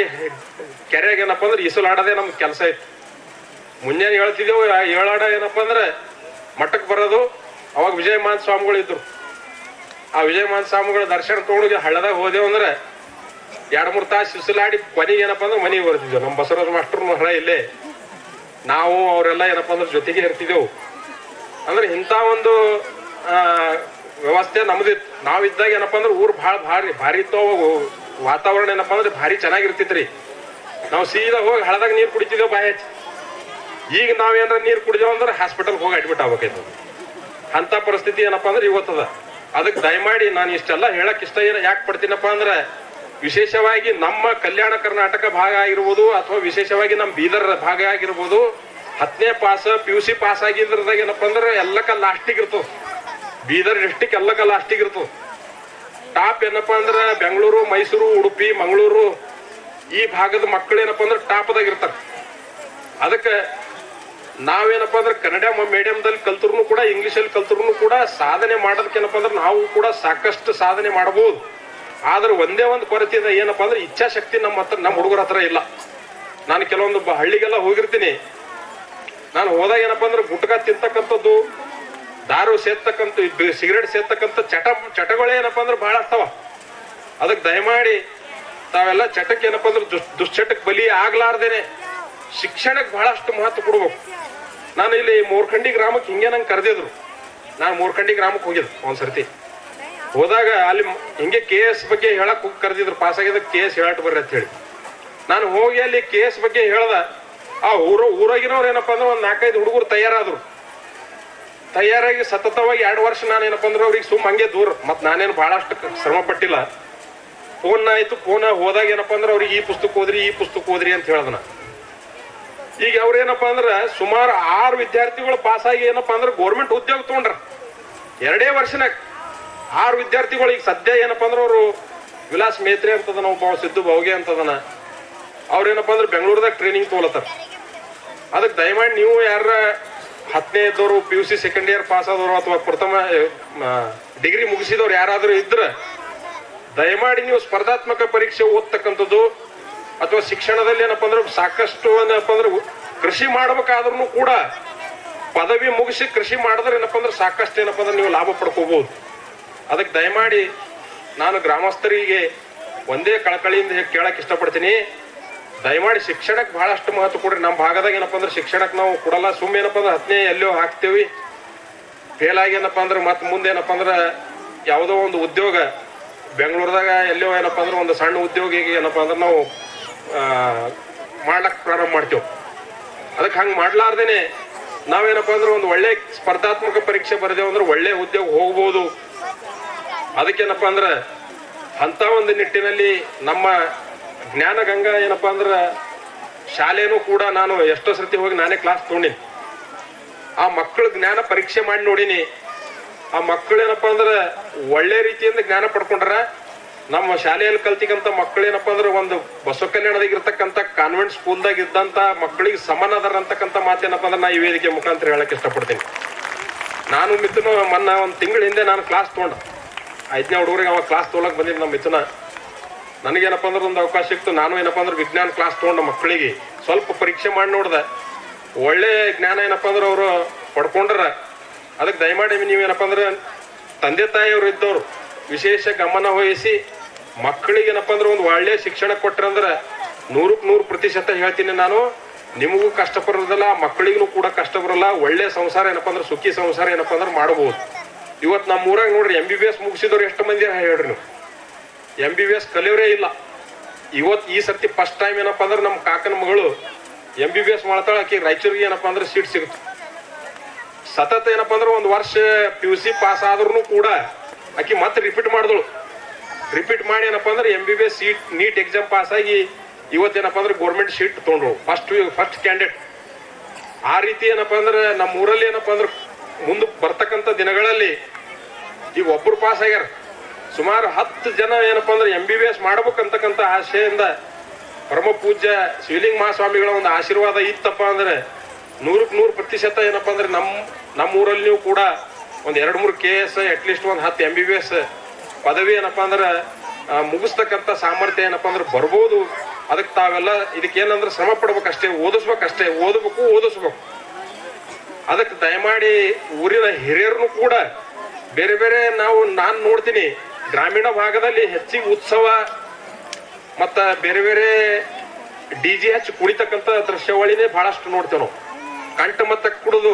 ಕೆರೆಯಾಗ ಏನಪ್ಪ ಅಂದ್ರೆ ಇಸುಲಾಡೋದೇ ನಮ್ಗೆ ಕೆಲಸ ಇತ್ತು ಮುಂಜಾನೆ ಹೇಳ್ತಿದ್ದೆವು ಏಳಾಡ ಏನಪ್ಪ ಅಂದ್ರೆ ಮಠಕ್ಕೆ ಬರೋದು, ಅವಾಗ ವಿಜಯಮಾನ್ ಸ್ವಾಮಿಗಳು ಇದ್ರು. ಆ ವಿಜಯಮಾನ್ ಸ್ವಾಮಿಗಳ ದರ್ಶನ ತಗೊಂಡು ಹಳ್ಳದಾಗ ಹೋದೆವು ಅಂದ್ರೆ ಎರಡು ಮೂರು ತಾಸು ಇಸಲಾಡಿ ಕೊನೆಗೆ ಏನಪ್ಪ ಅಂದ್ರೆ ಮನೆಗೆ ಬರ್ತಿದ್ದೆವು ನಮ್ಮ ಬಸವರಾಜ ಮಾಸ್ಟರ್ ಹಳ ಇಲ್ಲೇ. ನಾವು ಅವರೆಲ್ಲ ಏನಪ್ಪ ಅಂದ್ರೆ ಜೊತೆಗೆ ಇರ್ತಿದ್ದೆವು. ಅಂದ್ರೆ ಇಂಥ ಒಂದು ವ್ಯವಸ್ಥೆ ನಮ್ದಿತ್ತು ನಾವಿದ್ದಾಗ ಏನಪ್ಪ ಅಂದ್ರೆ ಊರು ಭಾಳ ಭಾರಿ ಭಾರಿ ಇತ್ತು ವಾತಾವರಣ ಏನಪ್ಪ ಅಂದ್ರೆ ಭಾರಿ ಚೆನ್ನಾಗಿರ್ತಿತ್ರಿ. ನಾವು ಸೀದಾ ಹೋಗಿ ಹಳದಾಗ ನೀರು ಕುಡಿತಿದ್ದೇವೆ ಬಾಯ ಹಚ್ಚಿ. ಈಗ ನಾವೇನಾರ ನೀರು ಕುಡಿದೇವು ಅಂದ್ರೆ ಹಾಸ್ಪಿಟಲ್ಗೆ ಹೋಗಿ ಅಡ್ಮಿಟ್ ಆಗ್ಬೇಕಾಯ್ತು ಅಂತ ಪರಿಸ್ಥಿತಿ ಏನಪ್ಪ ಅಂದ್ರೆ ಇವತ್ತದ. ಅದಕ್ಕೆ ದಯಮಾಡಿ ನಾನು ಇಷ್ಟೆಲ್ಲ ಹೇಳಕ್ ಇಷ್ಟ ಏನ ಯಾಕೆ ಪಡ್ತೀನಪ್ಪ ಅಂದ್ರೆ ವಿಶೇಷವಾಗಿ ನಮ್ಮ ಕಲ್ಯಾಣ ಕರ್ನಾಟಕ ಭಾಗ ಆಗಿರ್ಬೋದು ಅಥವಾ ವಿಶೇಷವಾಗಿ ನಮ್ಮ ಬೀದರ್ ಭಾಗ ಆಗಿರ್ಬೋದು ಹತ್ತನೇ pass P U C pass ಆಗಿದ್ರದಾಗ ಏನಪ್ಪ ಅಂದ್ರೆ ಎಲ್ಲಕ್ಕ ಲಾಸ್ಟಿಗೆ ಇರ್ತದ. ಬೀದರ್ ಡಿಸ್ಟಿಕ್ ಎಲ್ಲ ಕಲ್ಲ ಅಷ್ಟಿಗೆ ಇರ್ತದೆ ಟಾಪ್ ಏನಪ್ಪ ಅಂದ್ರೆ ಬೆಂಗಳೂರು, ಮೈಸೂರು, ಉಡುಪಿ, ಮಂಗಳೂರು, ಈ ಭಾಗದ ಮಕ್ಕಳು ಏನಪ್ಪ ಅಂದ್ರೆ ಟಾಪ್ದಾಗ ಇರ್ತಾರೆ. ಅದಕ್ಕೆ ನಾವೇನಪ್ಪ ಅಂದ್ರೆ ಕನ್ನಡ ಮೀಡಿಯಂದಲ್ಲಿ ಕಲ್ತರು ಕೂಡ ಇಂಗ್ಲೀಷಲ್ಲಿ ಕಲ್ತರು ಕೂಡ ಸಾಧನೆ ಮಾಡೋದಕ್ಕೇನಪ್ಪ ಅಂದ್ರೆ ನಾವು ಕೂಡ ಸಾಕಷ್ಟು ಸಾಧನೆ ಮಾಡಬಹುದು. ಆದ್ರೆ ಒಂದೇ ಒಂದು ಕೊರತೆ ಇದೆ ಏನಪ್ಪ ಅಂದ್ರೆ ಇಚ್ಛಾಶಕ್ತಿ ನಮ್ಮ ಹತ್ರ, ನಮ್ಮ ಹುಡುಗರ ಹತ್ರ ಇಲ್ಲ. ನಾನು ಕೆಲವೊಂದು ಹಳ್ಳಿಗೆಲ್ಲ ಹೋಗಿರ್ತೀನಿ. ನಾನು ಹೋದಾಗ ಏನಪ್ಪ ಅಂದ್ರೆ ಗುಟ್ಕ ತಿಂತಕ್ಕಂಥದ್ದು ದಾರು ಸೇರ್ತಕ್ಕಂಥ ಸಿಗರೇಟ್ ಸೇರ್ತಕ್ಕಂಥ ಚಟ, ಚಟಗಳೇ ಏನಪ್ಪ ಅಂದ್ರೆ ಬಹಳ ಆಗ್ತಾವ ಅದಕ್ಕೆ ದಯಮಾಡಿ ತಾವೆಲ್ಲ ಚಟಕ್ಕೆ ಏನಪ್ಪ ಅಂದ್ರೆ ದುಶ್ಚಟಕ್ಕೆ ಬಲಿ ಆಗ್ಲಾರ್ದೇನೆ. ಶಿಕ್ಷಣಕ್ಕೆ ಬಹಳಷ್ಟು ಮಹತ್ವ ಕೊಡ್ಬೇಕು. ನಾನು ಇಲ್ಲಿ ಮೂರ್ಖಂಡಿ ಗ್ರಾಮಕ್ಕೆ ಹಿಂಗೆ ನಂಗೆ ಕರೆದಿದ್ರು. ನಾನು ಮೂರ್ಖಂಡಿ ಗ್ರಾಮಕ್ಕೆ ಹೋಗಿದ್ದು ಒಂದ್ಸರ್ತಿ. ಹೋದಾಗ ಅಲ್ಲಿ ಹಿಂಗೆ ಕೆ ಎಸ್ ಬಗ್ಗೆ ಹೇಳಕ್ ಹೋಗಿ ಕರೆದಿದ್ರು. ಪಾಸ್ ಆಗಿದ್ದ ಕೆ ಎಸ್ ಹೇಳಟ್ ಬರ್ರಿ ಅಂತ ಹೇಳಿ. ನಾನು ಹೋಗಿ ಅಲ್ಲಿ ಕೆ ಎಸ್ ಬಗ್ಗೆ ಹೇಳ್ದ, ಆ ಊರ ಊರಾಗಿನವ್ರು ಏನಪ್ಪ ಅಂದ್ರೆ ಒಂದು ನಾಲ್ಕೈದು ಹುಡುಗರು ತಯಾರಾದ್ರು. ತಯಾರಾಗಿ ಸತತವಾಗಿ ಎರಡು ವರ್ಷ ನಾನು ಏನಪ್ಪ ಅಂದ್ರೆ ಅವ್ರಿಗೆ ಸುಮ್ ಹಂಗೆ ದೂರ. ಮತ್ತು ನಾನೇನು ಬಹಳಷ್ಟು ಶ್ರಮ ಪಟ್ಟಿಲ್ಲ. ಫೋನ್ ಆಯ್ತು, ಫೋನ್ ಹೋದಾಗ ಏನಪ್ಪ ಅಂದ್ರೆ ಅವ್ರಿಗೆ ಈ ಪುಸ್ತಕ ಓದ್ರಿ, ಈ ಪುಸ್ತಕ ಓದ್ರಿ ಅಂತ ಹೇಳ್ದನ ಈಗ ಅವ್ರೇನಪ್ಪ ಅಂದ್ರೆ ಸುಮಾರು ಆರು ವಿದ್ಯಾರ್ಥಿಗಳು ಪಾಸ್ ಆಗಿ ಏನಪ್ಪ ಅಂದ್ರೆ ಗೌರ್ಮೆಂಟ್ ಉದ್ಯೋಗ ತಗೊಂಡ್ರ. ಎರಡೇ ವರ್ಷನಾಗ ಆರು ವಿದ್ಯಾರ್ಥಿಗಳು ಈಗ ಸದ್ಯ ಏನಪ್ಪ ಅಂದ್ರೆ ಅವರು ವಿಲಾಸ್ ಮೇತ್ರಿ ಅಂತದನ ಒಬ್ಬ ಸಿದ್ದು ಬಾವ್ಗೆ ಅಂತದನ ಅವ್ರೇನಪ್ಪ ಅಂದ್ರೆ ಬೆಂಗಳೂರದಾಗ ಟ್ರೈನಿಂಗ್ ತಗೊಳತ್ತಾರ ಅದಕ್ಕೆ ದಯಮಾಡಿ ನೀವು ಯಾರ ಹತ್ತನೇ ಇದ್ದವರು P U C second year pass ಆದವರು ಅಥವಾ ಪ್ರಥಮ ಡಿಗ್ರಿ ಮುಗಿಸಿದವ್ರು ಯಾರಾದರೂ ಇದ್ರೆ ದಯಮಾಡಿ ನೀವು ಸ್ಪರ್ಧಾತ್ಮಕ ಪರೀಕ್ಷೆ ಓದ್ತಕ್ಕಂಥದ್ದು ಅಥವಾ ಶಿಕ್ಷಣದಲ್ಲಿ ಏನಪ್ಪ ಅಂದ್ರೆ ಸಾಕಷ್ಟು ಏನಪ್ಪ ಅಂದ್ರೆ ಕೃಷಿ ಮಾಡ್ಬೇಕಾದ್ರೂ ಕೂಡ ಪದವಿ ಮುಗಿಸಿ ಕೃಷಿ ಮಾಡಿದ್ರೆ ಏನಪ್ಪ ಅಂದ್ರೆ ಸಾಕಷ್ಟು ಏನಪ್ಪ ಅಂದ್ರೆ ನೀವು ಲಾಭ ಪಡ್ಕೋಬಹುದು ಅದಕ್ಕೆ ದಯಮಾಡಿ ನಾನು ಗ್ರಾಮಸ್ಥರಿಗೆ ಒಂದೇ ಕಳಕಳಿಯಿಂದ ಕೇಳಕ್ಕೆ ಕೇಳಕ್ ಇಷ್ಟಪಡ್ತೀನಿ. ದಯಮಾಡಿ ಶಿಕ್ಷಣಕ್ಕೆ ಬಹಳಷ್ಟು ಮಹತ್ವ ಕೊಡ್ರಿ. ನಮ್ಮ ಭಾಗದಾಗ ಏನಪ್ಪ ಅಂದ್ರೆ ಶಿಕ್ಷಣಕ್ಕೆ ನಾವು ಕೊಡಲ್ಲ. ಸುಮ್ಮ ಏನಪ್ಪ ಅಂದ್ರೆ ಹತ್ತನೇ ಎಲ್ಲೋ ಹಾಕ್ತೇವೆ. ಫೇಲ್ ಆಗಿ ಏನಪ್ಪ ಅಂದ್ರೆ ಮತ್ತೆ ಮುಂದೆ ಏನಪ್ಪ ಅಂದ್ರೆ ಯಾವುದೋ ಒಂದು ಉದ್ಯೋಗ, ಬೆಂಗಳೂರದಾಗ ಎಲ್ಲೋ ಏನಪ್ಪ ಅಂದ್ರೆ ಒಂದು ಸಣ್ಣ ಉದ್ಯೋಗಿಗೆ ಏನಪ್ಪ ಅಂದ್ರೆ ನಾವು ಮಾಡ್ಲಕ್ಕೆ ಪ್ರಾರಂಭ ಮಾಡ್ತೇವೆ. ಅದಕ್ಕೆ ಹಂಗೆ ಮಾಡ್ಲಾರ್ದೇನೆ ನಾವೇನಪ್ಪ ಅಂದ್ರೆ ಒಂದು ಒಳ್ಳೆ ಸ್ಪರ್ಧಾತ್ಮಕ ಪರೀಕ್ಷೆ ಬರೆದೇವು ಅಂದ್ರೆ ಒಳ್ಳೆ ಉದ್ಯೋಗ ಹೋಗ್ಬೋದು. ಅದಕ್ಕೇನಪ್ಪ ಅಂದ್ರೆ ಅಂತ ಒಂದು ನಿಟ್ಟಿನಲ್ಲಿ ನಮ್ಮ ಜ್ಞಾನ ಗಂಗಾ ಏನಪ್ಪ ಅಂದ್ರೆ ಶಾಲೆನೂ ಕೂಡ ನಾನು ಎಷ್ಟೋ ಸರ್ತಿ ಹೋಗಿ ನಾನೇ ಕ್ಲಾಸ್ ತೊಗೊಂಡಿನಿ. ಆ ಮಕ್ಕಳ ಜ್ಞಾನ ಪರೀಕ್ಷೆ ಮಾಡಿ ನೋಡಿನಿ. ಆ ಮಕ್ಕಳು ಏನಪ್ಪ ಅಂದ್ರೆ ಒಳ್ಳೆ ರೀತಿಯಿಂದ ಜ್ಞಾನ ಪಡ್ಕೊಂಡ್ರ. ನಮ್ಮ ಶಾಲೆಯಲ್ಲಿ ಕಲ್ತಿಗಂತ ಮಕ್ಕಳೇನಪ್ಪ ಅಂದ್ರೆ ಒಂದು ಬಸವ ಕಲ್ಯಾಣದಾಗ ಇರ್ತಕ್ಕಂಥ ಕಾನ್ವೆಂಟ್ ಸ್ಕೂಲ್ದಾಗ ಇದ್ದಂತ ಮಕ್ಕಳಿಗೆ ಸಮಾನ ಅಂತಕ್ಕಂಥ ಮಾತೇನಪ್ಪ ಅಂದ್ರೆ ನಾ ಈ ವೇದಿಕೆ ಮುಖಾಂತರ ಹೇಳಕ್ ಇಷ್ಟಪಡ್ತೀನಿ. ನಾನು ಮಿಥುನು ಮೊನ್ನ ಒಂದು ತಿಂಗಳ ಹಿಂದೆ ನಾನು ಕ್ಲಾಸ್ ತೊಗೊಂಡ. ಐದನೇ ಹುಡುಗರಿಗೆ ಅವ ಕ್ಲಾಸ್ ತೊಗೊಳಕ್ ಬಂದಿದ್ದು ನಮ್ಮ ಮಿಥುನ. ನನಗೇನಪ್ಪ ಅಂದ್ರೆ ಒಂದು ಅವಕಾಶ ಸಿಕ್ತು. ನಾನು ಏನಪ್ಪ ಅಂದ್ರೆ ವಿಜ್ಞಾನ ಕ್ಲಾಸ್ ತೊಗೊಂಡು ಮಕ್ಕಳಿಗೆ ಸ್ವಲ್ಪ ಪರೀಕ್ಷೆ ಮಾಡಿ ನೋಡ್ದೆ. ಒಳ್ಳೆ ಜ್ಞಾನ ಏನಪ್ಪ ಅಂದ್ರೆ ಅವರು ಪಡ್ಕೊಂಡ್ರ. ಅದಕ್ಕೆ ದಯಮಾಡಿ ನೀವೇನಪ್ಪ ಅಂದ್ರೆ ತಂದೆ ತಾಯಿಯವರು ಇದ್ದವರು ವಿಶೇಷ ಗಮನ ವಹಿಸಿ ಮಕ್ಕಳಿಗೆ ಏನಪ್ಪ ಅಂದ್ರೆ ಒಂದು ಒಳ್ಳೆ ಶಿಕ್ಷಣ ಕೊಟ್ರಂದ್ರೆ ನೂರಕ್ಕೆ ನೂರು ಪ್ರತಿಶತ ಹೇಳ್ತೀನಿ ನಾನು. ನಿಮಗೂ ಕಷ್ಟ ಬರೋದಿಲ್ಲ, ಮಕ್ಕಳಿಗೂ ಕೂಡ ಕಷ್ಟ ಬರಲ್ಲ. ಒಳ್ಳೆ ಸಂಸಾರ ಏನಪ್ಪ ಅಂದ್ರೆ ಸುಖಿ ಸಂಸಾರ ಏನಪ್ಪ ಅಂದ್ರೆ ಮಾಡಬಹುದು ಇವತ್ತು ನಮ್ಮ ಊರಾಗ ನೋಡ್ರಿ ಎಂ ಬಿ ಬಿ ಎಸ್ ಮುಗಿಸಿದವ್ರು ಎಷ್ಟು ಮಂದಿ ಹೇಳ್ರಿ ನೀವು? ಎಂ ಬಿ ಬಿ ಎಸ್ ಕಲಿಯೋರೇ ಇಲ್ಲ. ಇವತ್ತು ಈ ಸರ್ತಿ ಫಸ್ಟ್ ಟೈಮ್ ಏನಪ್ಪ ಅಂದ್ರೆ ನಮ್ಮ ಕಾಕನ ಮಗಳು ಎಂ ಬಿ ಬಿ ಎಸ್ ಮಾಡ್ತಾಳೆ, ಆಕಿ ರಾಯಚೂರಿಗೆ ಏನಪ್ಪ ಅಂದ್ರೆ ಸೀಟ್ ಸಿಗುತ್ತೆ. ಸತತ ಏನಪ್ಪ ಅಂದ್ರೆ ಒಂದು ವರ್ಷ ಪಿ ಯು ಸಿ ಪಾಸ್ ಆದ್ರೂ ಕೂಡ ಆಕೆ ಮತ್ತೆ ರಿಪೀಟ್ ಮಾಡಿದಳು. ರಿಪೀಟ್ ಮಾಡಿ ಏನಪ್ಪ ಅಂದ್ರೆ M B B S seat NEET exam pass ಆಗಿ ಇವತ್ತೇನಪ್ಪ ಅಂದ್ರೆ ಗೌರ್ಮೆಂಟ್ ಸೀಟ್ ತೊಗೊಂಡ್ರು. ಫಸ್ಟ್ ಫಸ್ಟ್ ಕ್ಯಾಂಡಿಡೇಟ್ ಆ ರೀತಿ ಏನಪ್ಪ ಅಂದ್ರೆ ನಮ್ಮ ಊರಲ್ಲಿ ಏನಪ್ಪ ಅಂದ್ರೆ ಮುಂದೆ ಬರ್ತಕ್ಕಂಥ ದಿನಗಳಲ್ಲಿ ಈಗ ಒಬ್ರು ಪಾಸ್ ಆಗ್ಯಾರ. ಸುಮಾರು ಹತ್ತು ಜನ ಏನಪ್ಪ ಅಂದ್ರೆ ಎಂ ಬಿ ಬಿ ಎಸ್ ಮಾಡ್ಬೇಕಂತಕ್ಕಂಥ ಆಶೆಯಿಂದ ಪರಮ ಪೂಜ್ಯ ಶಿವಲಿಂಗ ಮಹಾಸ್ವಾಮಿಗಳ ಒಂದು ಆಶೀರ್ವಾದ ಇತ್ತಪ್ಪ ಅಂದ್ರೆ ನೂರಕ್ಕೆ ನೂರು ಪ್ರತಿಶತ ಏನಪ್ಪ ಅಂದ್ರೆ ನಮ್ಮ ನಮ್ಮ ಊರಲ್ಲಿಯೂ ಕೂಡ ಒಂದು ಎರಡು ಮೂರು ಕೆ ಎಸ್ ಅಟ್ಲೀಸ್ಟ್ ಒಂದು ಹತ್ತು ಎಂ ಬಿ ಬಿ ಎಸ್ ಪದವಿ ಏನಪ್ಪ ಅಂದ್ರೆ ಮುಗಿಸ್ತಕ್ಕಂಥ ಸಾಮರ್ಥ್ಯ ಏನಪ್ಪ ಅಂದ್ರೆ ಬರ್ಬೋದು. ಅದಕ್ಕೆ ತಾವೆಲ್ಲ ಇದಕ್ಕೆ ಏನಂದ್ರೆ ಶ್ರಮ ಪಡ್ಬೇಕಷ್ಟೇ, ಓದಿಸ್ಬೇಕಷ್ಟೇ, ಓದಬೇಕು, ಓದಿಸ್ಬೇಕು. ಅದಕ್ಕೆ ದಯಮಾಡಿ ಊರಿನ ಹಿರಿಯರನ್ನು ಕೂಡ ಬೇರೆ ಬೇರೆ ನಾವು ನಾನು ನೋಡ್ತೀನಿ. ಗ್ರಾಮೀಣ ಭಾಗದಲ್ಲಿ ಹೆಚ್ಚಿಗೆ ಉತ್ಸವ ಮತ್ತ ಬೇರೆ ಬೇರೆ ಡಿ ಜಿ ಹಚ್ಚಿ ಕುಣಿತಕ್ಕಂಥ ದೃಶ್ಯಾವಳಿನೇ ಬಹಳಷ್ಟು ನೋಡ್ತೇವೆ ನಾವು. ಕಂಠ ಮತ್ತ ಕುಡಿದು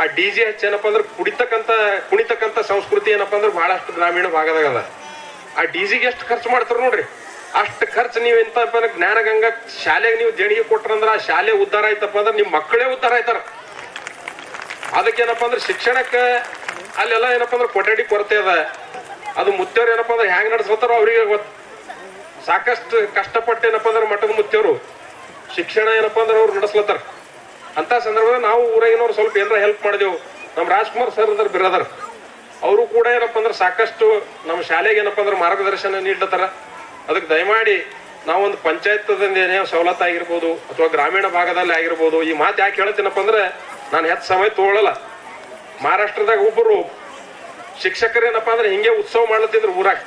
ಆ ಡಿ ಜಿ ಹಚ್ಚಿ ಏನಪ್ಪ ಅಂದ್ರೆ ಕುಡಿತಕ್ಕಂಥ ಕುಣಿತಕ್ಕಂಥ ಸಂಸ್ಕೃತಿ ಏನಪ್ಪ ಅಂದ್ರೆ ಬಹಳಷ್ಟು ಗ್ರಾಮೀಣ ಭಾಗದಾಗ ಅದ. ಆ ಡಿ ಜಿಗೆ ಎಷ್ಟು ಖರ್ಚು ಮಾಡ್ತಾರೆ ನೋಡ್ರಿ. ಅಷ್ಟು ಖರ್ಚು ನೀವು ಎಂತಪ್ಪ ಅಂದ್ರೆ ಜ್ಞಾನಗಂಗಾ ಶಾಲೆಗೆ ನೀವು ದೇಣಿಗೆ ಕೊಟ್ರಂದ್ರೆ ಆ ಶಾಲೆ ಉದ್ಧಾರ ಆಯ್ತಪ್ಪ ಅಂದ್ರೆ ನಿಮ್ಮ ಮಕ್ಕಳೇ ಉದ್ಧಾರ ಆಯ್ತಾರ. ಅದಕ್ಕೇನಪ್ಪ ಅಂದ್ರೆ ಶಿಕ್ಷಣಕ್ಕೆ ಅಲ್ಲೆಲ್ಲ ಏನಪ್ಪ ಅಂದ್ರೆ ಕೊಠಡಿ ಕೊರತೆ ಅದ. ಅದು ಮುತ್ತೇವ್ರು ಏನಪ್ಪ ಅಂದ್ರೆ ಹ್ಯಾಂಗ್ ನಡೆಸ್ಕೊತಾರೋ ಅವರಿಗೆ ಗೊತ್ತು. ಸಾಕಷ್ಟು ಕಷ್ಟಪಟ್ಟು ಏನಪ್ಪ ಅಂದ್ರೆ ಮಠದ ಮುತ್ತೇವ್ರು ಶಿಕ್ಷಣ ಏನಪ್ಪ ಅಂದ್ರೆ ಅವ್ರು ನಡೆಸ್ಲತ್ತಾರ. ಅಂತ ಸಂದರ್ಭದಲ್ಲಿ ನಾವು ಊರಾಗಿನವ್ರು ಸ್ವಲ್ಪ ಏನಾರ ಹೆಲ್ಪ್ ಮಾಡಿದೆವು. ನಮ್ಮ ರಾಜ್ಕುಮಾರ್ ಸರ್ ಅಂದ್ರೆ ಬಿರದರ್. ಅವರು ಕೂಡ ಏನಪ್ಪ ಅಂದ್ರೆ ಸಾಕಷ್ಟು ನಮ್ಮ ಶಾಲೆಗೆ ಏನಪ್ಪ ಅಂದ್ರೆ ಮಾರ್ಗದರ್ಶನ ನೀಡ್ಲತ್ತಾರ. ಅದಕ್ಕೆ ದಯಮಾಡಿ ನಾವೊಂದು ಪಂಚಾಯತ್ದಿಂದ ಏನೇ ಸವಲತ್ತು ಆಗಿರ್ಬೋದು ಅಥವಾ ಗ್ರಾಮೀಣ ಭಾಗದಲ್ಲಿ ಆಗಿರ್ಬೋದು ಈ ಮಾತು ಯಾಕೆ ಹೇಳ್ತೀನಪ್ಪ ಅಂದ್ರೆ ನಾನು ಹೆಚ್ಚು ಸಮಯ ತಗೊಳ್ಳಲ್ಲ ಮಹಾರಾಷ್ಟ್ರದಾಗ ಒಬ್ಬರು ಶಿಕ್ಷಕರು ಏನಪ್ಪ ಅಂದ್ರೆ ಹಿಂಗೆ ಉತ್ಸವ ಮಾಡ್ಲತ್ತಿದ್ರು ಊರಾಗ.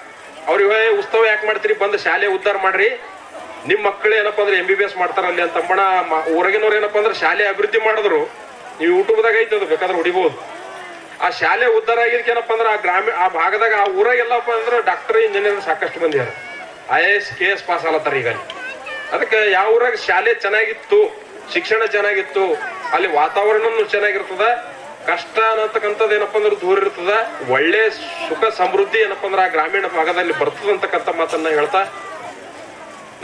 ಅವ್ರಿಗೆ "ಏ, ಉತ್ಸವ ಯಾಕೆ ಮಾಡ್ತೀರಿ? ಬಂದು ಶಾಲೆ ಉದ್ಧಾರ ಮಾಡ್ರಿ. ನಿಮ್ಮ ಮಕ್ಕಳು ಏನಪ್ಪ ಅಂದ್ರೆ ಎಂ ಬಿ ಬಿ ಎಸ್ ಮಾಡ್ತಾರಲ್ಲಿ ಅಂತ ಅಂಬಣ ಊರಾಗಿನವ್ರು ಏನಪ್ಪ ಅಂದ್ರೆ ಶಾಲೆ ಅಭಿವೃದ್ಧಿ ಮಾಡಿದ್ರು. ನೀವು ಯೂಟ್ಯೂಬ್ದಾಗ ಐತೆ ಅದು ಬೇಕಾದ್ರೆ ಹೊಡಿಬಹುದು ಆ ಶಾಲೆ ಉದ್ಧಾರ ಆಗಿದ್ಕೆ ಏನಪ್ಪ ಅಂದ್ರೆ ಆ ಗ್ರಾಮೀಣ ಆ ಭಾಗದಾಗ ಆ ಊರಾಗ ಎಲ್ಲಪ್ಪ ಅಂದ್ರೆ ಡಾಕ್ಟರ್ ಇಂಜಿನಿಯರ್ ಸಾಕಷ್ಟು ಮಂದಿ I A S K S pass ಆಗತ್ತಾರ ಈಗ. ಅದಕ್ಕೆ ಯಾವ ಊರಾಗ ಶಾಲೆ ಚೆನ್ನಾಗಿತ್ತು ಶಿಕ್ಷಣ ಚೆನ್ನಾಗಿತ್ತು ಅಲ್ಲಿ ವಾತಾವರಣನು ಚೆನ್ನಾಗಿರ್ತದ ಕಷ್ಟ ಅನ್ನತಕ್ಕಂಥದ್ದು ಏನಪ್ಪ ಅಂದ್ರೆ ದೂರ ಇರ್ತದ. ಒಳ್ಳೆ ಸುಖ ಸಮೃದ್ಧಿ ಏನಪ್ಪ ಅಂದ್ರೆ ಆ ಗ್ರಾಮೀಣ ಭಾಗದಲ್ಲಿ ಬರ್ತದ ಅಂತಕ್ಕಂಥ ಮಾತನ್ನ ಹೇಳ್ತಾ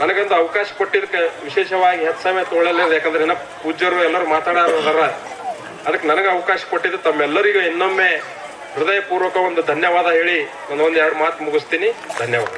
ನನಗೊಂದು ಅವಕಾಶ ಕೊಟ್ಟಿದ್ದಕ್ಕೆ ವಿಶೇಷವಾಗಿ ಹೆಚ್ಚು ಸಮಯ ತೊಗೊಳ್ಳಲ್ಲ ಯಾಕಂದ್ರೆ ಏನಪ್ಪ, ಪೂಜ್ಯರು ಎಲ್ಲರೂ ಮಾತಾಡೋದಾರ ಅದಕ್ಕೆ ನನಗೆ ಅವಕಾಶ ಕೊಟ್ಟಿದ್ದು ತಮ್ಮೆಲ್ಲರಿಗೂ ಇನ್ನೊಮ್ಮೆ ಹೃದಯಪೂರ್ವಕ ಒಂದು ಧನ್ಯವಾದ ಹೇಳಿ ನಾನು ಒಂದು ಎರಡು ಮಾತು ಮುಗಿಸ್ತೀನಿ. ಧನ್ಯವಾದ.